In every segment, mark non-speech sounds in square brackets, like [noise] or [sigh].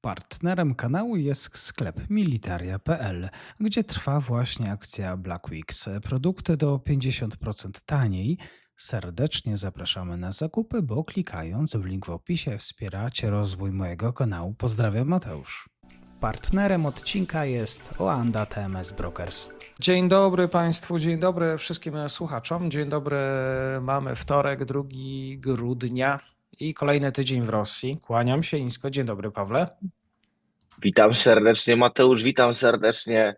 Partnerem kanału jest sklep militaria.pl, gdzie trwa właśnie akcja Black Weeks. Produkty do 50% taniej. Serdecznie zapraszamy na zakupy, bo klikając w link w opisie wspieracie rozwój mojego kanału. Pozdrawiam Mateusz. Partnerem odcinka jest Oanda TMS Brokers. Dzień dobry Państwu, dzień dobry wszystkim słuchaczom. Dzień dobry, mamy wtorek, 2 grudnia i kolejny tydzień w Rosji. Kłaniam się nisko. Dzień dobry, Pawle. Witam serdecznie Mateusz, witam serdecznie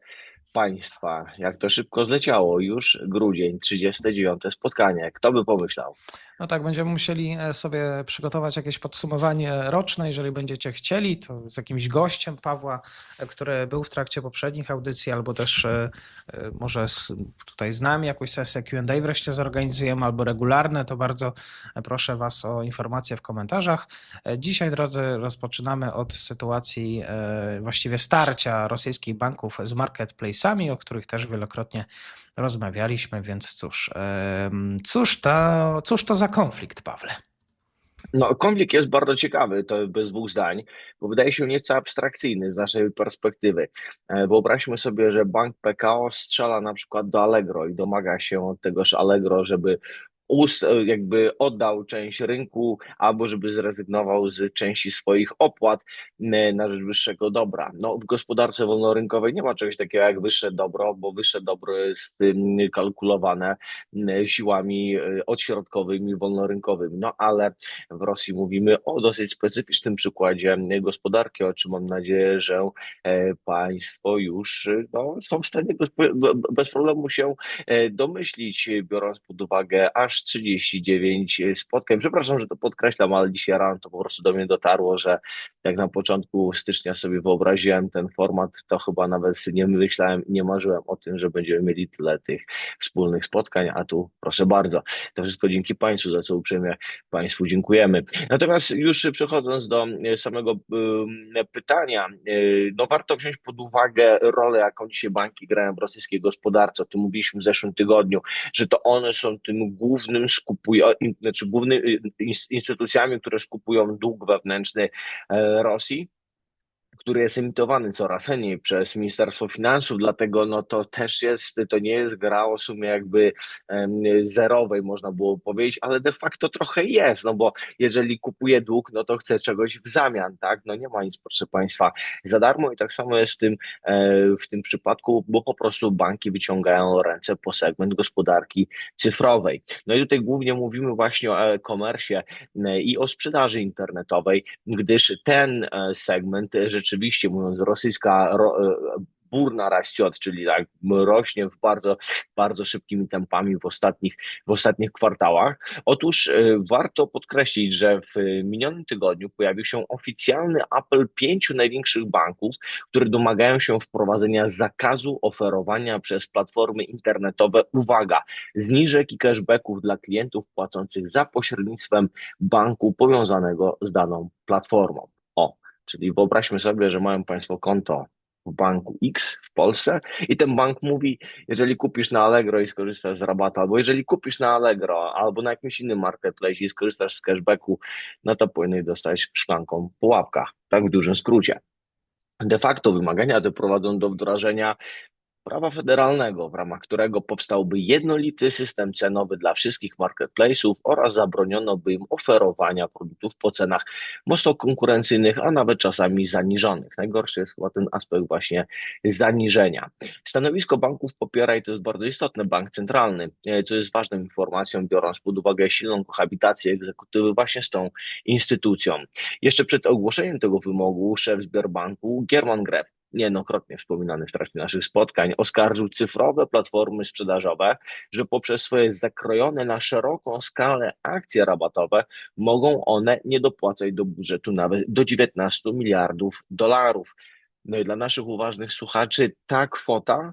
Państwa. Jak to szybko zleciało, już grudzień, 39 spotkanie. Kto by pomyślał? No tak, będziemy musieli e, sobie przygotować jakieś podsumowanie roczne, jeżeli będziecie chcieli, to z jakimś gościem Pawła, e, który był w trakcie poprzednich audycji, albo też e, może z, tutaj z nami jakąś sesję Q&A wreszcie zorganizujemy, albo regularne, to bardzo proszę Was o informacje w komentarzach. Dzisiaj, drodzy, rozpoczynamy od sytuacji właściwie starcia rosyjskich banków z marketplace'ami, o których też wielokrotnie rozmawialiśmy, więc cóż, cóż to, cóż to za konflikt, Pawle? No, konflikt jest bardzo ciekawy, to bez dwóch zdań, bo wydaje się nieco abstrakcyjny z naszej perspektywy. E, Wyobraźmy sobie, że bank PKO strzela na przykład do Allegro i domaga się od tegoż Allegro, żeby ust, jakby oddał część rynku albo żeby zrezygnował z części swoich opłat na rzecz wyższego dobra. No, w gospodarce wolnorynkowej nie ma czegoś takiego jak wyższe dobro, bo wyższe dobro jest kalkulowane siłami e, odśrodkowymi, wolnorynkowymi. No ale w Rosji mówimy o dosyć specyficznym przykładzie gospodarki, o czym mam nadzieję, że e, Państwo już e, no, są w stanie bez, bez problemu się e, domyślić, biorąc pod uwagę aż 39 spotkań. Przepraszam, że to podkreślam, ale dzisiaj rano to po prostu do mnie dotarło, że jak na początku stycznia sobie wyobraziłem ten format, to chyba nawet nie myślałem, nie marzyłem o tym, że będziemy mieli tyle tych wspólnych spotkań, a tu proszę bardzo, to wszystko dzięki Państwu, za co uprzejmie Państwu dziękujemy. Natomiast już przechodząc do e, samego e, pytania, e, no warto wziąć pod uwagę rolę, jaką dzisiaj banki grają w rosyjskiej gospodarce. O tym mówiliśmy w zeszłym tygodniu, że to one są tym głównym skupują, znaczy głównymi instytucjami, które skupują dług wewnętrzny Rosji który jest emitowany coraz chętniej przez Ministerstwo Finansów, dlatego no to też jest, to nie jest gra o sumie jakby zerowej, można było powiedzieć, ale de facto trochę jest, no bo jeżeli kupuje dług, no to chce czegoś w zamian, tak? No nie ma nic, proszę Państwa, za darmo i tak samo jest w tym, e, w tym przypadku, bo po prostu banki wyciągają ręce po segment gospodarki cyfrowej. No i tutaj głównie mówimy właśnie o e-commerce e, i o sprzedaży internetowej, gdyż ten e, segment rzeczywiście rzeczywiście, mówiąc rosyjska ro, e, burna raściot, czyli tak rośnie w bardzo, bardzo szybkimi tempami w ostatnich, w ostatnich kwartałach. Otóż e, warto podkreślić, że w minionym tygodniu pojawił się oficjalny apel pięciu największych banków, które domagają się wprowadzenia zakazu oferowania przez platformy internetowe, uwaga, zniżek i cashbacków dla klientów płacących za pośrednictwem banku powiązanego z daną platformą. O, Czyli wyobraźmy sobie, że mają Państwo konto w banku X w Polsce i ten bank mówi, jeżeli kupisz na Allegro i skorzystasz z rabatu, albo jeżeli kupisz na Allegro albo na jakimś innym marketplace i skorzystasz z cashbacku, no to powinieneś dostać szklanką po łapkach. Tak w dużym skrócie. De facto wymagania te prowadzą do wdrożenia prawa federalnego, w ramach którego powstałby jednolity system cenowy dla wszystkich marketplace'ów oraz zabroniono by im oferowania produktów po cenach mocno konkurencyjnych, a nawet czasami zaniżonych. Najgorszy jest chyba ten aspekt właśnie zaniżenia. Stanowisko banków popiera i to jest bardzo istotne, bank centralny, e, co jest ważną informacją, biorąc pod uwagę silną kohabitację egzekutywy właśnie z tą instytucją. Jeszcze przed ogłoszeniem tego wymogu szef Sberbanku German Gref niejednokrotnie wspominany w trakcie naszych spotkań, oskarżył cyfrowe platformy sprzedażowe, że poprzez swoje zakrojone na szeroką skalę akcje rabatowe mogą one nie dopłacać do budżetu nawet do 19 miliardów dolarów. No i dla naszych uważnych słuchaczy ta kwota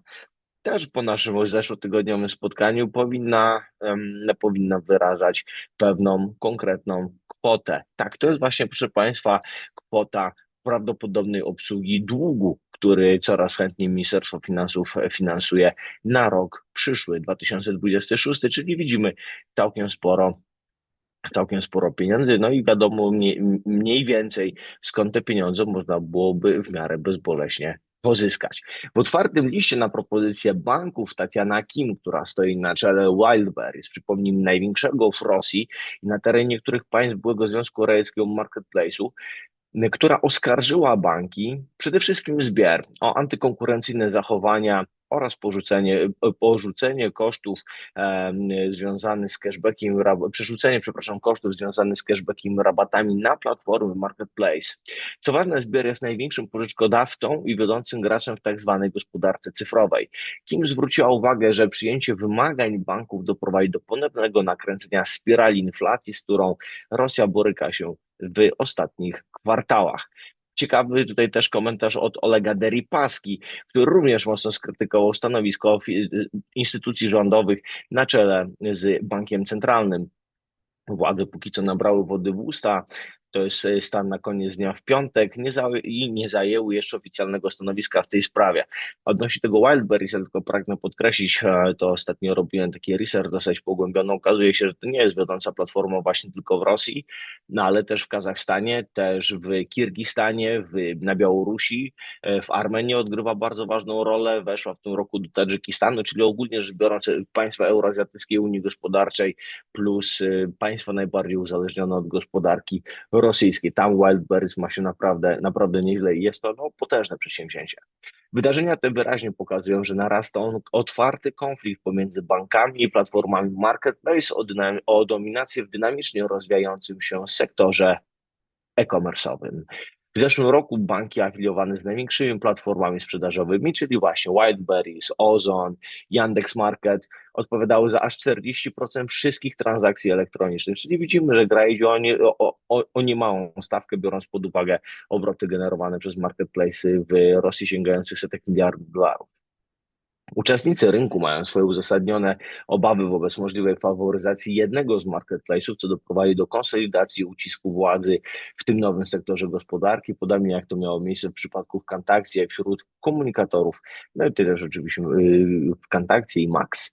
też po naszym zeszłotygodniowym spotkaniu powinna, um, powinna wyrażać pewną konkretną kwotę. Tak, to jest właśnie, proszę Państwa, kwota prawdopodobnej obsługi długu, który coraz chętniej Ministerstwo Finansów finansuje na rok przyszły, 2026, czyli widzimy całkiem sporo całkiem sporo pieniędzy, no i wiadomo mniej, mniej więcej skąd te pieniądze można byłoby w miarę bezboleśnie pozyskać. W otwartym liście na propozycję banków Tatiana Kim, która stoi na czele Wildberries, przypomnijmy największego w Rosji i na terenie niektórych państw byłego Związku Radzieckiego Marketplace'u, która oskarżyła banki, przede wszystkim Zbier, o antykonkurencyjne zachowania oraz porzucenie, porzucenie kosztów związanych z cashbackiem, przerzucenie, przepraszam, kosztów związanych z cashbackiem rabatami na platformy Marketplace. Co ważne, Sbier jest największym pożyczkodawcą i wiodącym graczem w tak zwanej gospodarce cyfrowej. Kim zwróciła uwagę, że przyjęcie wymagań banków doprowadzi do ponownego nakręcenia spirali inflacji, z którą Rosja boryka się w ostatnich kwartałach. Ciekawy tutaj też komentarz od Olega Deripaski, który również mocno skrytykował stanowisko instytucji rządowych na czele z bankiem centralnym. Władze póki co nabrały wody w usta, to jest e, stan na koniec dnia w piątek nie za, i nie zajęły jeszcze oficjalnego stanowiska w tej sprawie. Odnośnie tego Wildberries, ja tylko pragnę podkreślić, e, to ostatnio robiłem taki research dosyć pogłębiony, okazuje się, że to nie jest wiodąca platforma właśnie tylko w Rosji, no ale też w Kazachstanie, też w Kirgistanie, w, na Białorusi, e, w Armenii odgrywa bardzo ważną rolę, weszła w tym roku do Tadżykistanu, czyli ogólnie rzecz biorąc państwa Euroazjatyckiej Unii Gospodarczej plus państwa najbardziej uzależnione od gospodarki rosyjskiej. Tam Wildberries ma się naprawdę, naprawdę nieźle i jest to no, potężne przedsięwzięcie. Wydarzenia te wyraźnie pokazują, że narasta on otwarty konflikt pomiędzy bankami i platformami marketplace o, o dominację w dynamicznie rozwijającym się sektorze e-commerce'owym. W zeszłym roku banki afiliowane z największymi platformami sprzedażowymi, czyli właśnie Wildberries, Ozon, Yandex Market, odpowiadały za aż 40% wszystkich transakcji elektronicznych. Czyli widzimy, że gra idzie o, nie, o, o, o niemałą stawkę, biorąc pod uwagę obroty generowane przez marketplace'y w Rosji sięgających setek miliardów dolarów. Uczestnicy rynku mają swoje uzasadnione obawy wobec możliwej faworyzacji jednego z marketplace'ów, co doprowadzi do konsolidacji ucisku władzy w tym nowym sektorze gospodarki, podobnie jak to miało miejsce w przypadku Kantakcji, jak wśród komunikatorów, no i też oczywiście yy, w Kantakcji i Max.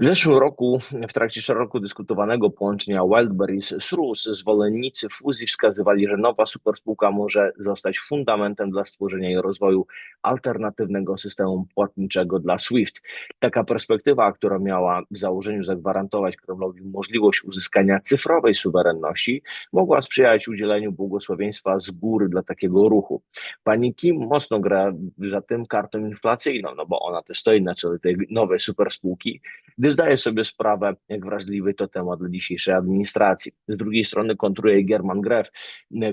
W zeszłym roku, w trakcie szeroko dyskutowanego połączenia Wildberries z RUS, zwolennicy fuzji wskazywali, że nowa superspółka może zostać fundamentem dla stworzenia i rozwoju alternatywnego systemu płatniczego dla SWIFT. Taka perspektywa, która miała w założeniu zagwarantować Kremlowi możliwość uzyskania cyfrowej suwerenności, mogła sprzyjać udzieleniu błogosławieństwa z góry dla takiego ruchu. Pani Kim mocno gra za tym kartą inflacyjną, no bo ona też stoi na czele tej nowej superspółki, gdy zdaje sobie sprawę, jak wrażliwy to temat dla dzisiejszej administracji. Z drugiej strony kontruje German Gref,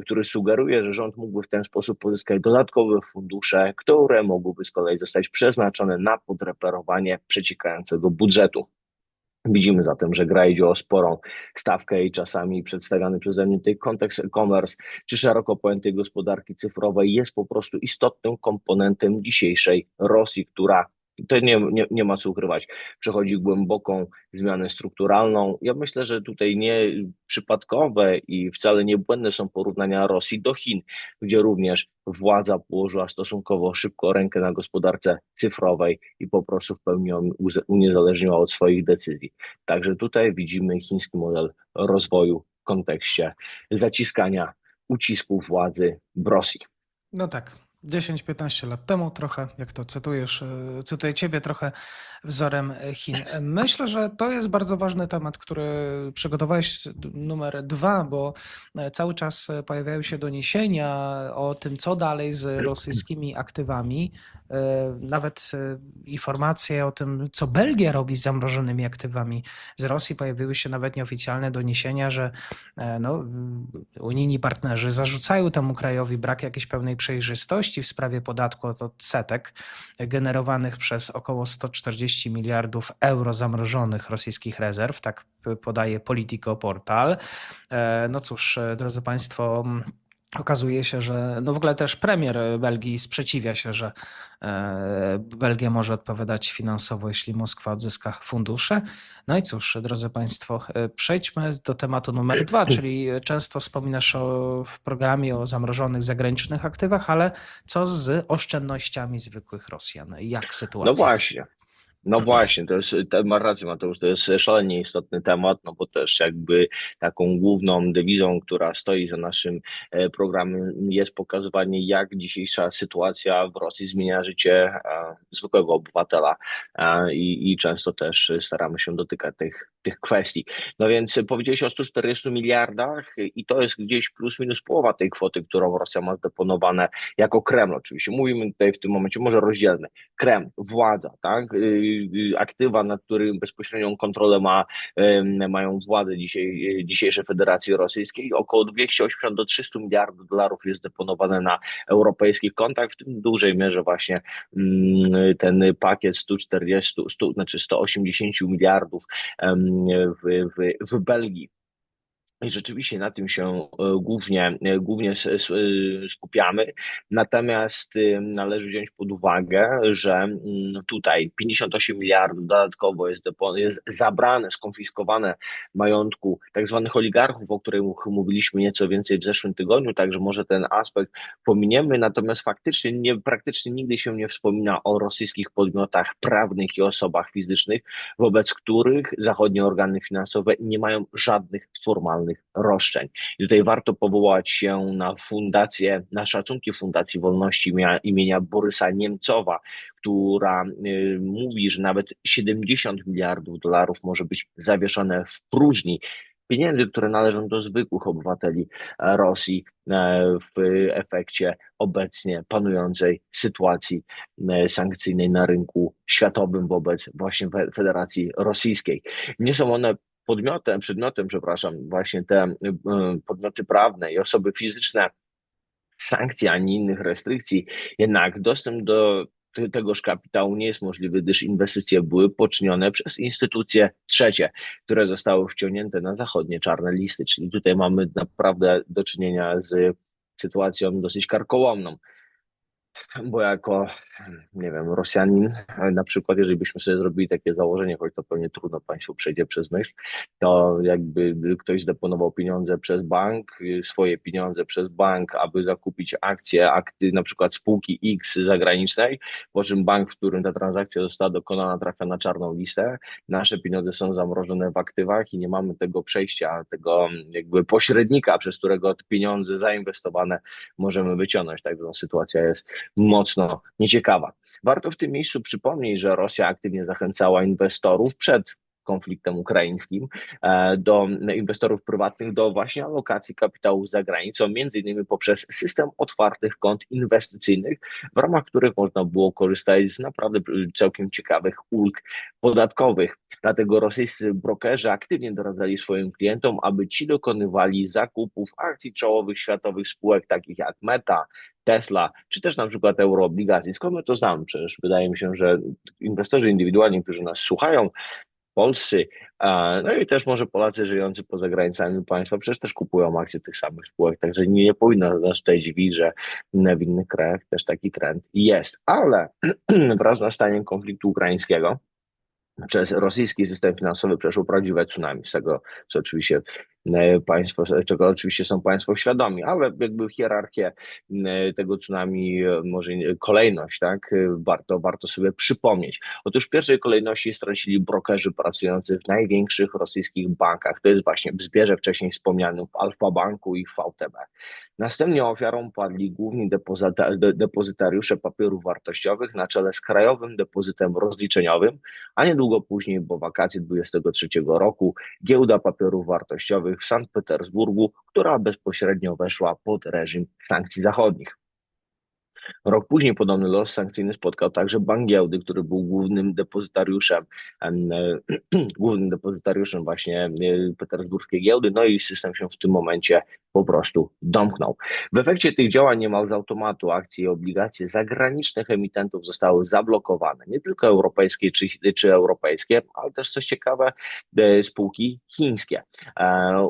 który sugeruje, że rząd mógłby w ten sposób pozyskać dodatkowe fundusze, które mogłyby z kolei zostać przeznaczone na podreperowanie przeciekającego budżetu. Widzimy zatem, że gra idzie o sporą stawkę i czasami przedstawiany przeze mnie tutaj kontekst e-commerce czy szeroko pojętej gospodarki cyfrowej jest po prostu istotnym komponentem dzisiejszej Rosji, która to nie, nie, nie ma co ukrywać. Przechodzi głęboką zmianę strukturalną. Ja myślę, że tutaj nie przypadkowe i wcale nie błędne są porównania Rosji do Chin, gdzie również władza położyła stosunkowo szybko rękę na gospodarce cyfrowej i po prostu w pełni ją uniezależniła od swoich decyzji. Także tutaj widzimy chiński model rozwoju w kontekście zaciskania ucisku władzy w Rosji. No tak, 10-15 lat temu, trochę, jak to cytujesz, e, cytuję ciebie, trochę wzorem Chin. Myślę, że to jest bardzo ważny temat, który przygotowałeś numer dwa, bo e, cały czas pojawiają się doniesienia o tym, co dalej z rosyjskimi aktywami. E, nawet informacje o tym, co Belgia robi z zamrożonymi aktywami z Rosji. Pojawiły się nawet nieoficjalne doniesienia, że no, unijni partnerzy zarzucają temu krajowi brak jakiejś pełnej przejrzystości w sprawie podatku od odsetek generowanych przez około 140 miliardów euro zamrożonych rosyjskich rezerw, tak podaje Politico Portal. No cóż, drodzy Państwo, Okazuje się, że no w ogóle też premier Belgii sprzeciwia się, że Belgia może odpowiadać finansowo, jeśli Moskwa odzyska fundusze. No i cóż, drodzy Państwo, przejdźmy do tematu numer dwa, czyli często wspominasz o, w programie o zamrożonych zagranicznych aktywach, ale co z oszczędnościami zwykłych Rosjan? Jak sytuacja? No właśnie. No właśnie, to jest, masz rację Mateusz, to jest szalenie istotny temat, no bo też jakby taką główną dewizą, która stoi za naszym e, programem jest pokazywanie, jak dzisiejsza sytuacja w Rosji zmienia życie e, zwykłego obywatela e, i, i często też staramy się dotykać tych, tych kwestii. No więc powiedziałeś o 140 miliardach i to jest gdzieś plus minus połowa tej kwoty, którą Rosja ma zdeponowane jako Kreml oczywiście. Mówimy tutaj w tym momencie, może rozdzielmy. Kreml, władza, tak? Aktywa, nad którym bezpośrednią kontrolę ma, mają władze dzisiaj, dzisiejszej Federacji Rosyjskiej. Około 280 do 300 miliardów dolarów jest deponowane na europejskich kontach, w tym dużej mierze właśnie mm, ten pakiet 140, 100, znaczy 180 miliardów w, w, w Belgii i rzeczywiście na tym się e, głównie, e, głównie e, skupiamy. Natomiast należy wziąć pod uwagę, że mm, tutaj 58 miliardów dodatkowo jest, jest zabrane, skonfiskowane majątku tak zwanych oligarchów, o których mówiliśmy nieco więcej w zeszłym tygodniu, także może ten aspekt pominiemy. Natomiast faktycznie nie, praktycznie nigdy się nie wspomina o rosyjskich podmiotach prawnych i osobach fizycznych, wobec których zachodnie organy finansowe nie mają żadnych formalnych roszczeń. I tutaj warto powołać się na fundację, na szacunki Fundacji Wolności imienia, Borysa Niemcowa, która y, mówi, że nawet 70 miliardów dolarów może być zawieszone w próżni pieniędzy, które należą do zwykłych obywateli e, Rosji e, w efekcie obecnie panującej sytuacji e, sankcyjnej na rynku światowym wobec właśnie Federacji Rosyjskiej. Nie są one podmiotem, przedmiotem, przepraszam, właśnie te y, podmioty prawne i osoby fizyczne sankcji ani innych restrykcji, jednak dostęp do tegoż kapitału nie jest możliwy, gdyż inwestycje były poczynione przez instytucje trzecie, które zostały wciągnięte na zachodnie czarne listy. Czyli tutaj mamy naprawdę do czynienia z sytuacją dosyć karkołomną bo jako, nie wiem, Rosjanin, na przykład, jeżeli byśmy sobie zrobili takie założenie, choć to pewnie trudno Państwu przejdzie przez myśl, to jakby ktoś zdeponował pieniądze przez bank, swoje pieniądze przez bank, aby zakupić akcje, akty na przykład spółki X zagranicznej, po czym bank, w którym ta transakcja została dokonana, trafia na czarną listę, nasze pieniądze są zamrożone w aktywach i nie mamy tego przejścia, tego jakby pośrednika, przez którego pieniądze zainwestowane możemy wyciągnąć. No, sytuacja jest mocno nieciekawa. Warto w tym miejscu przypomnieć, że Rosja aktywnie zachęcała inwestorów przed konfliktem ukraińskim, e, do inwestorów prywatnych do właśnie alokacji kapitału za granicą, między innymi poprzez system otwartych kont inwestycyjnych, w ramach których można było korzystać z naprawdę całkiem ciekawych ulg podatkowych. Dlatego rosyjscy brokerzy aktywnie doradzali swoim klientom, aby ci dokonywali zakupów akcji czołowych światowych spółek takich jak Meta, Tesla, czy też na przykład euroobligacji. Skąd my to znamy? Przecież wydaje mi się, że inwestorzy indywidualni, którzy nas słuchają, polscy, no i też może Polacy żyjący poza granicami państwa, przecież też kupują akcje tych samych spółek, także nie, nie powinno nas tutaj dziwić, że w innych krajach też taki trend jest. Ale [clears throat] wraz z nastaniem konfliktu ukraińskiego, przez rosyjski system finansowy przeszło prawdziwe tsunami, z tego co oczywiście państwo, czego oczywiście są państwo świadomi, ale jakby hierarchię e, tego tsunami, e, może kolejność, tak, warto, warto sobie przypomnieć. Otóż w pierwszej kolejności stracili brokerzy pracujący w największych rosyjskich bankach, to jest właśnie w zbierze wcześniej wspomnianym w Alfa Banku i VTB. Następnie ofiarą padli główni depozytariusze papierów wartościowych na czele z Krajowym Depozytem Rozliczeniowym, a niedługo później, bo wakacje 23 roku, giełda papierów wartościowych w Sankt Petersburgu, która bezpośrednio weszła pod reżim sankcji zachodnich. Rok później podobny los sankcyjny spotkał także bank giełdy, który był głównym depozytariuszem, [clears throat] głównym depozytariuszem właśnie e, petersburskiej giełdy, no i system się w tym momencie po prostu domknął. W efekcie tych działań niemal z automatu akcje i obligacje zagranicznych emitentów zostały zablokowane, nie tylko europejskie czy, czy europejskie, ale też coś ciekawe, e, spółki chińskie.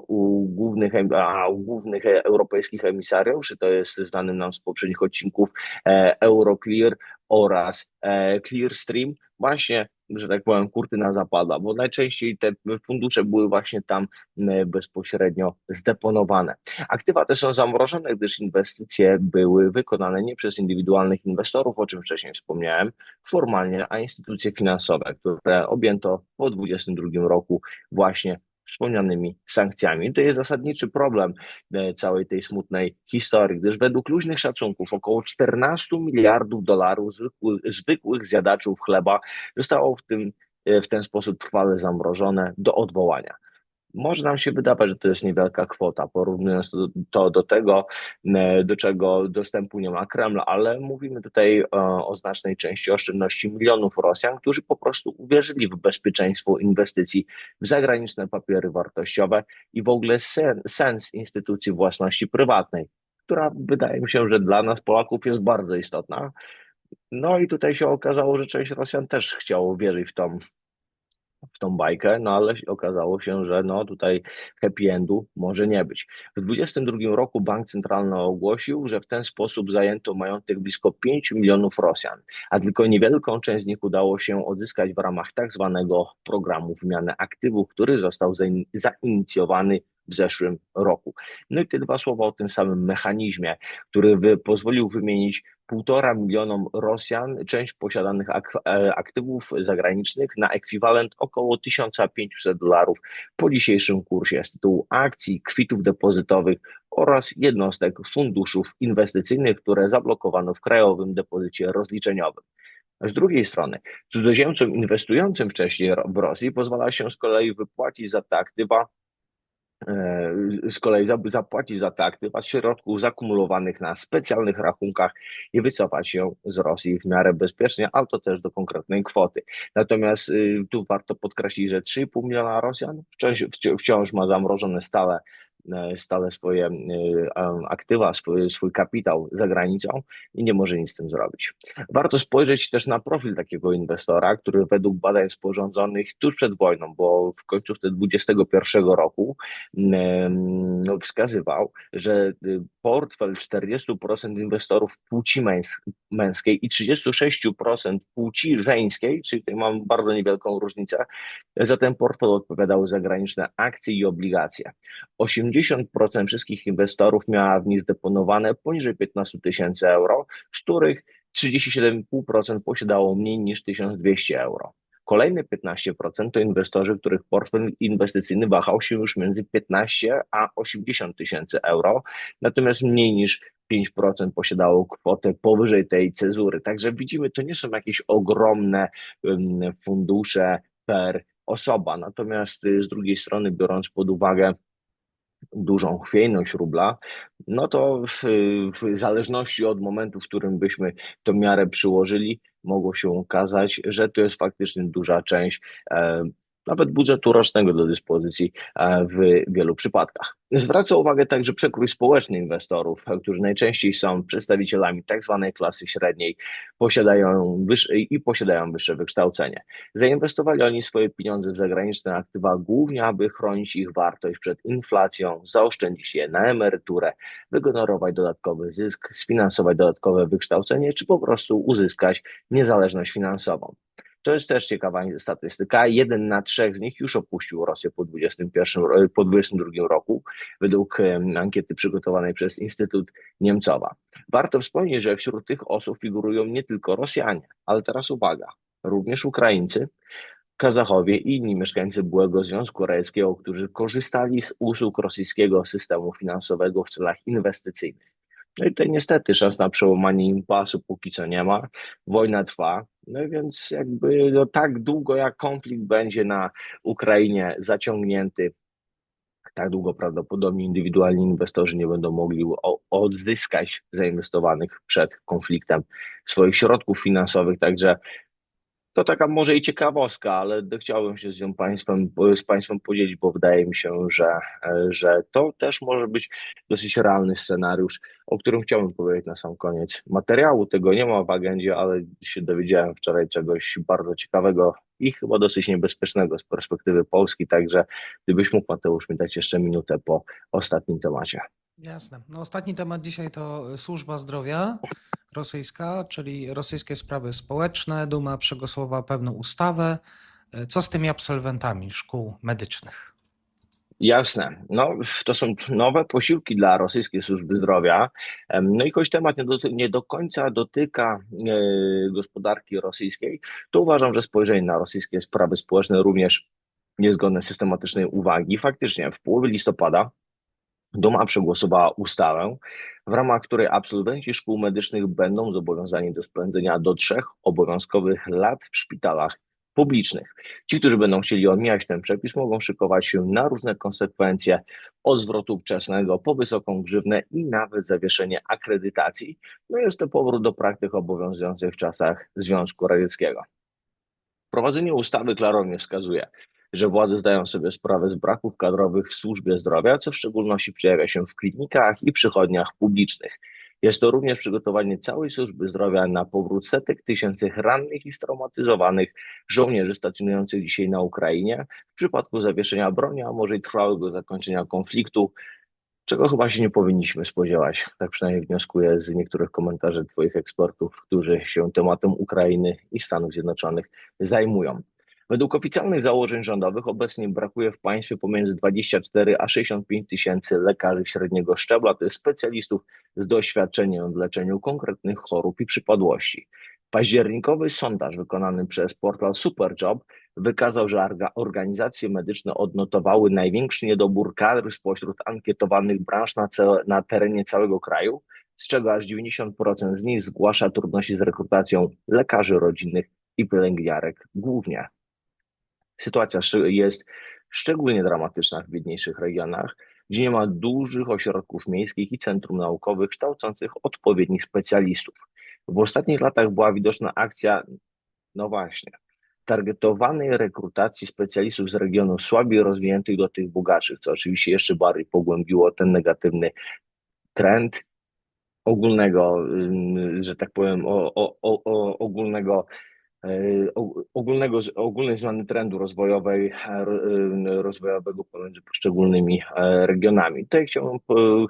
U głównych, a u głównych europejskich emisariuszy, to jest znanym nam z poprzednich odcinków E, Euroclear oraz e, Clearstream właśnie, że tak powiem, kurtyna zapada, bo najczęściej te fundusze były właśnie tam bezpośrednio zdeponowane. Aktywa te są zamrożone, gdyż inwestycje były wykonane nie przez indywidualnych inwestorów, o czym wcześniej wspomniałem, formalnie, a instytucje finansowe, które objęto po 2022 roku właśnie wspomnianymi sankcjami. To jest zasadniczy problem e, całej tej smutnej historii, gdyż według luźnych szacunków około 14 miliardów dolarów zwykłych, zwykłych zjadaczów chleba zostało w, tym, e, w ten sposób trwale zamrożone do odwołania. Może nam się wydawać, że to jest niewielka kwota, porównując to, to do tego, e, do czego dostępu nie ma Kreml, ale mówimy tutaj o, e, o znacznej części oszczędności milionów Rosjan, którzy po prostu uwierzyli w bezpieczeństwo inwestycji w zagraniczne papiery wartościowe i w ogóle sen, sens instytucji własności prywatnej, która wydaje mi się, że dla nas Polaków jest bardzo istotna. No i tutaj się okazało, że część Rosjan też chciało wierzyć w tą w tą bajkę, no ale okazało się, że no tutaj happy endu może nie być. W 2022 roku bank centralny ogłosił, że w ten sposób zajęto majątek blisko 5 milionów Rosjan, a tylko niewielką część z nich udało się odzyskać w ramach tak zwanego programu wymiany aktywów, który został zainicjowany w zeszłym roku. No i te dwa słowa o tym samym mechanizmie, który pozwolił wymienić półtora milionom Rosjan część posiadanych e, aktywów zagranicznych na ekwiwalent około 1500 dolarów po dzisiejszym kursie z tytułu akcji, kwitów depozytowych oraz jednostek funduszów inwestycyjnych, które zablokowano w krajowym depozycie rozliczeniowym. Z drugiej strony, cudzoziemcom inwestującym wcześniej w Rosji pozwala się z kolei wypłacić za te aktywa z kolei zapłacić za te aktywa środków zakumulowanych na specjalnych rachunkach i wycofać się z Rosji w miarę bezpiecznie, ale to też do konkretnej kwoty. Natomiast y, tu warto podkreślić, że 3,5 miliona Rosjan wciąż, wciąż ma zamrożone stale E, stale swoje e, aktywa, swój, kapitał za granicą i nie może nic z tym zrobić. Warto spojrzeć też na profil takiego inwestora, który według badań sporządzonych tuż przed wojną, bo w końcówce 2021 roku no, wskazywał, że y, portfel 40% inwestorów płci męskiej i 36% płci żeńskiej, czyli tutaj mam bardzo niewielką różnicę, za ten portfel odpowiadały zagraniczne akcje i obligacje. 80% wszystkich inwestorów miała w nich zdeponowane poniżej 15 tysięcy euro, z których 37,5% posiadało mniej niż 1200 euro. Kolejne 15% to inwestorzy, których portfel inwestycyjny wahał się już między 15 a 80 tysięcy euro, natomiast mniej niż 5% posiadało kwotę powyżej tej cezury. Także widzimy, to nie są jakieś ogromne fundusze per osoba. Natomiast y, z drugiej strony, biorąc pod uwagę dużą chwiejność rubla, no to w, w, zależności od momentu, w którym byśmy to miarę przyłożyli, mogło się okazać, że to jest faktycznie duża część e, nawet budżetu rocznego do dyspozycji e, w wielu przypadkach. Zwraca uwagę także przekrój społeczny inwestorów, którzy najczęściej są przedstawicielami tak zwanej klasy średniej posiadają wyższe, i posiadają wyższe wykształcenie. Zainwestowali oni swoje pieniądze w zagraniczne aktywa głównie, aby chronić ich wartość przed inflacją, zaoszczędzić je na emeryturę, wygenerować dodatkowy zysk, sfinansować dodatkowe wykształcenie, czy po prostu uzyskać niezależność finansową. To jest też ciekawa statystyka. Jeden na trzech z nich już opuścił Rosję po 2021, po 2022 roku, według ankiety przygotowanej przez Instytut Niemcowa. Warto wspomnieć, że wśród tych osób figurują nie tylko Rosjanie, ale teraz uwaga, również Ukraińcy, Kazachowie i inni mieszkańcy byłego Związku Radzieckiego, którzy korzystali z usług rosyjskiego systemu finansowego w celach inwestycyjnych. No i tutaj niestety szans na przełamanie impasu póki co nie ma. Wojna trwa, no więc jakby no, tak długo jak konflikt będzie na Ukrainie zaciągnięty, tak długo prawdopodobnie indywidualni inwestorzy nie będą mogli odzyskać zainwestowanych przed konfliktem swoich środków finansowych. Także to taka może i ciekawostka, ale chciałbym się z nią państwem, z Państwem podzielić, bo wydaje mi się, że, że to też może być dosyć realny scenariusz, o którym chciałbym powiedzieć na sam koniec materiału. Tego nie ma w agendzie, ale się dowiedziałem wczoraj czegoś bardzo ciekawego i chyba dosyć niebezpiecznego z perspektywy Polski. Także gdybyś mógł, Mateusz, mi dać jeszcze minutę po ostatnim temacie. Jasne. No, ostatni temat dzisiaj to służba zdrowia rosyjska, czyli rosyjskie sprawy społeczne. Duma przegłosowała pewną ustawę. Co z tymi absolwentami szkół medycznych? Jasne. No, to są nowe posiłki dla rosyjskiej służby zdrowia. No i choć temat nie do, nie do końca dotyka e, gospodarki rosyjskiej, to uważam, że spojrzenie na rosyjskie sprawy społeczne również niezgodne systematycznej uwagi. Faktycznie w połowie listopada Duma przegłosowała ustawę, w ramach której absolwenci szkół medycznych będą zobowiązani do spędzenia do trzech obowiązkowych lat w szpitalach publicznych. Ci, którzy będą chcieli omijać ten przepis, mogą szykować się na różne konsekwencje od zwrotu wczesnego po wysoką grzywnę i nawet zawieszenie akredytacji. No jest to powrót do praktyk obowiązujących w czasach Związku Radzieckiego. Wprowadzenie ustawy klarownie wskazuje, że władze zdają sobie sprawę z braków kadrowych w służbie zdrowia, co w szczególności przejawia się w klinikach i przychodniach publicznych. Jest to również przygotowanie całej służby zdrowia na powrót setek tysięcy rannych i straumatyzowanych żołnierzy stacjonujących dzisiaj na Ukrainie w przypadku zawieszenia broni, a może i trwałego zakończenia konfliktu, czego chyba się nie powinniśmy spodziewać. Tak przynajmniej wnioskuję z niektórych komentarzy Twoich ekspertów, którzy się tematem Ukrainy i Stanów Zjednoczonych zajmują. Według oficjalnych założeń rządowych obecnie brakuje w państwie pomiędzy 24 a 65 tysięcy lekarzy średniego szczebla, to jest specjalistów z doświadczeniem w leczeniu konkretnych chorób i przypadłości. Październikowy sondaż wykonany przez portal Superjob wykazał, że organizacje medyczne odnotowały największy niedobór kadr spośród ankietowanych branż na, na terenie całego kraju, z czego aż 90% z nich zgłasza trudności z rekrutacją lekarzy rodzinnych i pielęgniarek głównie. Sytuacja jest szczególnie dramatyczna w biedniejszych regionach, gdzie nie ma dużych ośrodków miejskich i centrum naukowych kształcących odpowiednich specjalistów. W ostatnich latach była widoczna akcja, no właśnie, targetowanej rekrutacji specjalistów z regionów słabiej rozwiniętych do tych bogatszych, co oczywiście jeszcze bardziej pogłębiło ten negatywny trend ogólnego, że tak powiem, o, o, o, ogólnego ogólnego, ogólnej zmiany trendu rozwojowej, e, e, rozwojowego pomiędzy poszczególnymi e, regionami. Tutaj chciałbym,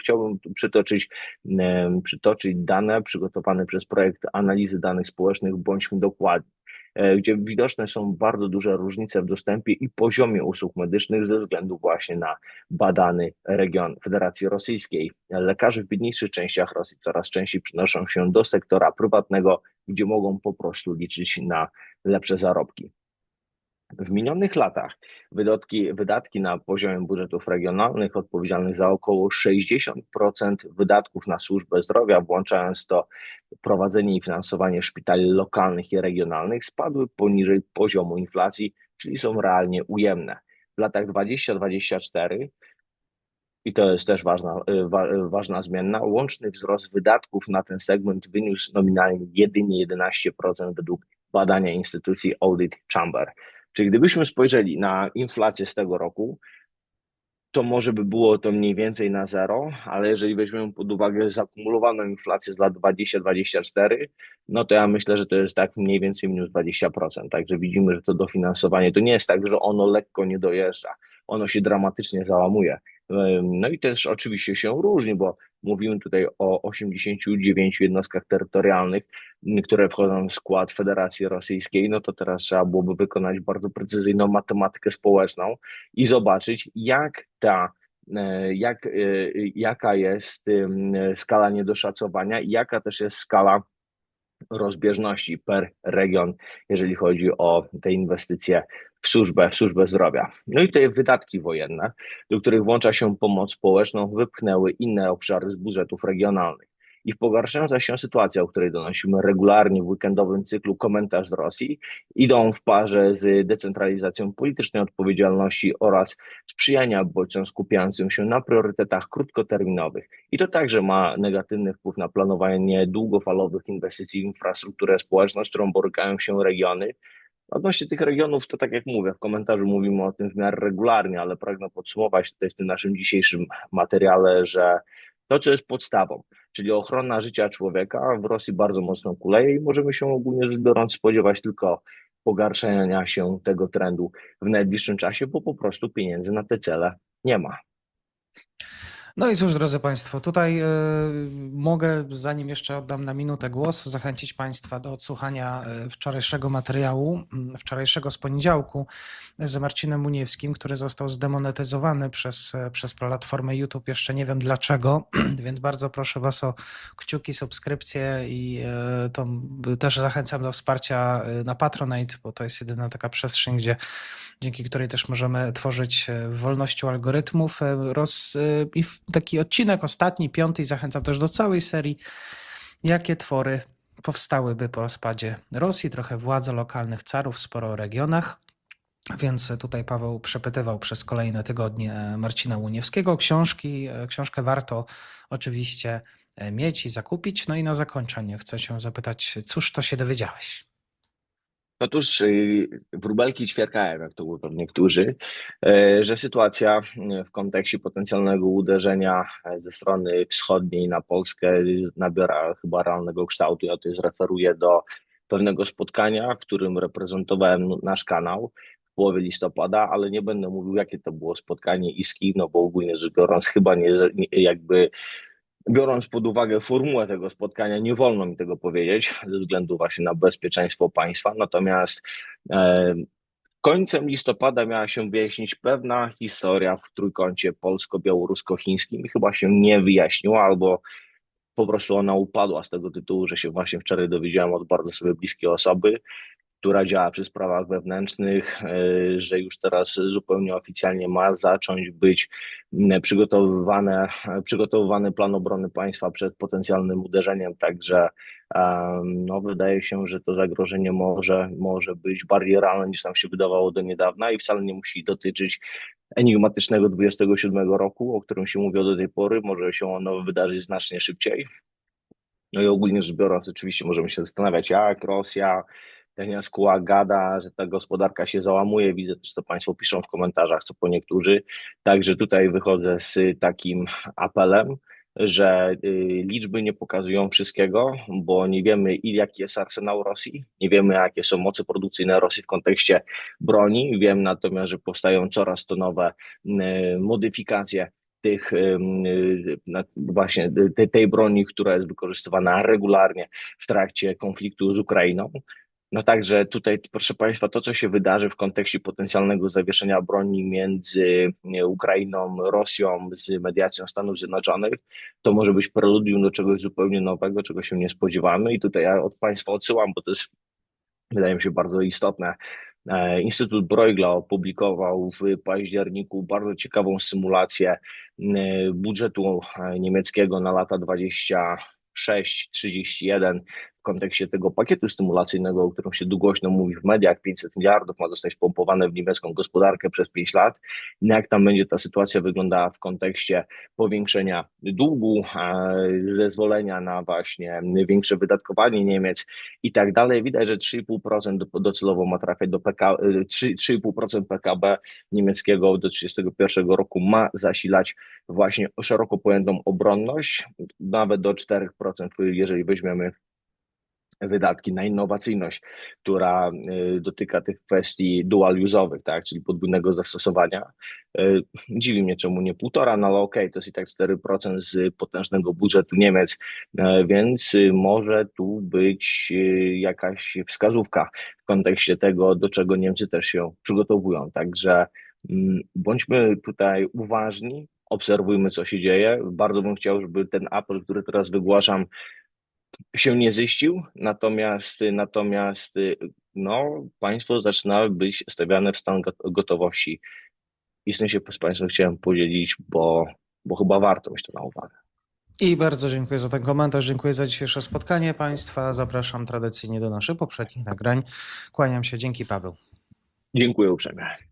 chciałbym przytoczyć, przytoczyć dane przygotowane przez projekt analizy danych społecznych Bądźmy Dokładni, e, gdzie widoczne są bardzo duże różnice w dostępie i poziomie usług medycznych ze względu właśnie na badany region Federacji Rosyjskiej. Lekarze w biedniejszych częściach Rosji coraz częściej przenoszą się do sektora prywatnego, gdzie mogą po prostu liczyć na lepsze zarobki. W minionych latach wydatki, wydatki na poziomie budżetów regionalnych odpowiedzialnych za około 60% wydatków na służbę zdrowia, włączając to prowadzenie i finansowanie szpitali lokalnych i regionalnych, spadły poniżej poziomu inflacji, czyli są realnie ujemne. W latach 20-24 i to jest też ważna, y, wa, y, ważna zmiana. Łączny wzrost wydatków na ten segment wyniósł nominalnie jedynie 11% według badania instytucji Audit Chamber. Czyli gdybyśmy spojrzeli na inflację z tego roku, to może by było to mniej więcej na zero, ale jeżeli weźmiemy pod uwagę zakumulowaną inflację z lat 20-24, no to ja myślę, że to jest tak mniej więcej minus 20%. Także widzimy, że to dofinansowanie to nie jest tak, że ono lekko nie dojeżdża, ono się dramatycznie załamuje. No i też oczywiście się różni, bo mówimy tutaj o 89 jednostkach terytorialnych, które wchodzą w skład Federacji Rosyjskiej, no to teraz trzeba byłoby wykonać bardzo precyzyjną matematykę społeczną i zobaczyć, jak ta e, jak, e, jaka jest skala niedoszacowania i jaka też jest skala rozbieżności per region, jeżeli chodzi o te inwestycje w służbę, w służbę zdrowia. No i tutaj wydatki wojenne, do których włącza się pomoc społeczną, wypchnęły inne obszary z budżetów regionalnych. I pogarszająca się sytuacja, o której donosimy regularnie w weekendowym cyklu komentarz z Rosji, idą w parze z decentralizacją politycznej odpowiedzialności oraz sprzyjania bodźcom skupiającym się na priorytetach krótkoterminowych. I to także ma negatywny wpływ na planowanie długofalowych inwestycji w infrastrukturę społeczną, z którą borykają się regiony. Odnośnie tych regionów, to tak jak mówię, w komentarzu mówimy o tym w miarę regularnie, ale pragnę podsumować tutaj w tym naszym dzisiejszym materiale, że to, co jest podstawą, czyli ochrona życia człowieka w Rosji bardzo mocno kuleje i możemy się ogólnie rzecz biorąc spodziewać tylko pogarszania się tego trendu w najbliższym czasie, bo po prostu pieniędzy na te cele nie ma. No i cóż, drodzy Państwo, tutaj e, mogę, zanim jeszcze oddam na minutę głos, zachęcić Państwa do odsłuchania e, wczorajszego materiału, m, wczorajszego z poniedziałku z Marcinem Muniewskim, który został zdemonetyzowany przez, e, przez platformę YouTube. Jeszcze nie wiem dlaczego, [clears throat] więc bardzo proszę Was o kciuki, subskrypcje i e, to też zachęcam do wsparcia e, na Patronite, bo to jest jedyna taka przestrzeń, gdzie dzięki której też możemy tworzyć e, wolnością algorytmów. e, Roz, e, I w- taki odcinek, ostatni, piąty, zachęcam też do całej serii, jakie twory powstałyby po rozpadzie Rosji, trochę władzy lokalnych carów, sporo o regionach. Więc tutaj Paweł przepytywał przez kolejne tygodnie Marcina Łuniewskiego. Książki, książkę warto oczywiście mieć i zakupić. No i na zakończenie chcę się zapytać, cóż to się dowiedziałeś? Otóż y, wróbelki ćwierkają, jak to mówią niektórzy, e, że sytuacja y, w kontekście potencjalnego uderzenia e, ze strony wschodniej na Polskę nabiera chyba realnego kształtu. Ja tutaj zreferuję do pewnego spotkania, w którym reprezentowałem nasz kanał w połowie listopada, ale nie będę mówił, jakie to było spotkanie i z kim, no bo ogólnie rzecz biorąc, chyba nie jakby Biorąc pod uwagę formułę tego spotkania, nie wolno mi tego powiedzieć ze względu właśnie na bezpieczeństwo państwa. Natomiast e, końcem listopada miała się wyjaśnić pewna historia w trójkącie polsko-białorusko-chińskim i chyba się nie wyjaśniła, albo po prostu ona upadła z tego tytułu, że się właśnie wczoraj dowiedziałem od bardzo sobie bliskiej osoby, która działa przy sprawach wewnętrznych, e, że już teraz zupełnie oficjalnie ma zacząć być m, przygotowywane, przygotowywany plan obrony państwa przed potencjalnym uderzeniem, także no, wydaje się, że to zagrożenie może, może być bardziej realne niż nam się wydawało do niedawna i wcale nie musi dotyczyć enigmatycznego 27 roku, o którym się mówiło do tej pory, może się ono wydarzyć znacznie szybciej. No i ogólnie rzecz biorąc, oczywiście możemy się zastanawiać, jak Rosja, Dania Skóła gada, że ta gospodarka się załamuje. Widzę też, co Państwo piszą w komentarzach, co po niektórzy. Także tutaj wychodzę z takim apelem, że y, liczby nie pokazują wszystkiego, bo nie wiemy, jaki jest arsenał Rosji, nie wiemy, jakie są moce produkcyjne Rosji w kontekście broni. Wiem natomiast, że powstają coraz to nowe y, modyfikacje tych y, właśnie tej broni, która jest wykorzystywana regularnie w trakcie konfliktu z Ukrainą. No także tutaj, proszę Państwa, to, co się wydarzy w kontekście potencjalnego zawieszenia broni między Ukrainą, Rosją z mediacją Stanów Zjednoczonych, to może być preludium do czegoś zupełnie nowego, czego się nie spodziewamy. I tutaj ja od Państwa odsyłam, bo to jest, wydaje mi się, bardzo istotne. E, Instytut Bruegla opublikował w październiku bardzo ciekawą symulację e, budżetu e, niemieckiego na lata 26-31 w kontekście tego pakietu stymulacyjnego, o którym się głośno mówi w mediach, 500 miliardów ma zostać pompowane w niemiecką gospodarkę przez 5 lat. Jak tam będzie ta sytuacja wyglądała w kontekście powiększenia długu, e, zezwolenia na właśnie większe wydatkowanie Niemiec i tak dalej. Widać, że 3,5% do- docelowo ma trafiać do PK, 3 3,5% PKB niemieckiego do 31 roku ma zasilać właśnie szeroko pojętą obronność, nawet do 4%, jeżeli weźmiemy wydatki na innowacyjność, która y, dotyka tych kwestii dual-use'owych, tak, czyli podwójnego zastosowania. Y, Dziwi mnie, czemu nie półtora, no ale okej, to jest i tak 4% z potężnego budżetu Niemiec, y, więc może tu być jakaś wskazówka w kontekście tego, do czego Niemcy też się przygotowują. Także mm, bądźmy tutaj uważni, obserwujmy, co się dzieje. Bardzo bym chciał, żeby ten apel, który teraz wygłaszam, się nie ziścił, natomiast, natomiast no, państwo zaczyna być stawiane w stan got- gotowości. I z tym się z Państwem chciałem podzielić, bo, bo chyba warto mieć to na uwagę. I bardzo dziękuję za ten komentarz, dziękuję za dzisiejsze spotkanie Państwa. Zapraszam tradycyjnie do naszych poprzednich nagrań. Kłaniam się, dzięki Paweł. Dziękuję uprzejmie.